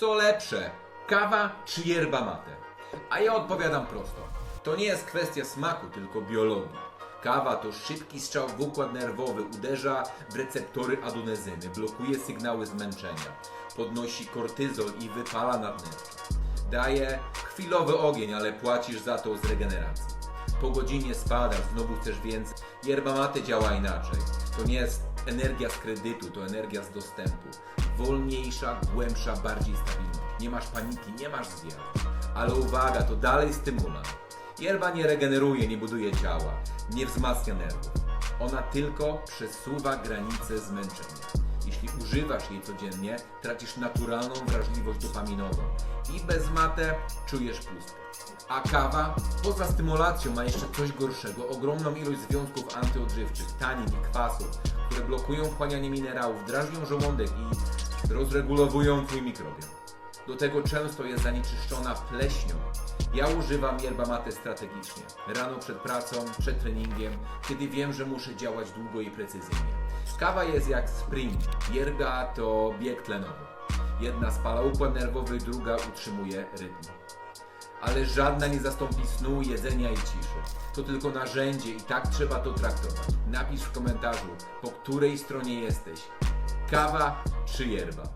Co lepsze, kawa czy yerba mate? A ja odpowiadam prosto. To nie jest kwestia smaku, tylko biologii. Kawa to szybki strzał w układ nerwowy, uderza w receptory adonezyny, blokuje sygnały zmęczenia, podnosi kortyzol i wypala nadnercza. Daje chwilowy ogień, ale płacisz za to z regeneracji. Po godzinie spadasz, znowu chcesz więcej. Yerba mate działa inaczej. To nie jest energia z kredytu, to energia z dostępu. Wolniejsza, głębsza, bardziej stabilna. Nie masz paniki, nie masz zwiat. Ale uwaga, to dalej stymulant. Yerba nie regeneruje, nie buduje ciała, nie wzmacnia nerwów. Ona tylko przesuwa granice zmęczenia. Jeśli używasz jej codziennie, tracisz naturalną wrażliwość dopaminową i bez mate czujesz pustkę. A kawa, poza stymulacją, ma jeszcze coś gorszego. Ogromną ilość związków antyodżywczych, tanin i kwasów, które blokują wchłanianie minerałów, drażnią żołądek i rozregulowują twój mikrobiom. Do tego często jest zanieczyszczona pleśnią. Ja używam yerba mate strategicznie. Rano przed pracą, przed treningiem, kiedy wiem, że muszę działać długo i precyzyjnie. Kawa jest jak sprint, yerba to bieg tlenowy. Jedna spala układ nerwowy, druga utrzymuje rytm. Ale żadna nie zastąpi snu, jedzenia i ciszy. To tylko narzędzie i tak trzeba to traktować. Napisz w komentarzu, po której stronie jesteś. Kawa czy yerba.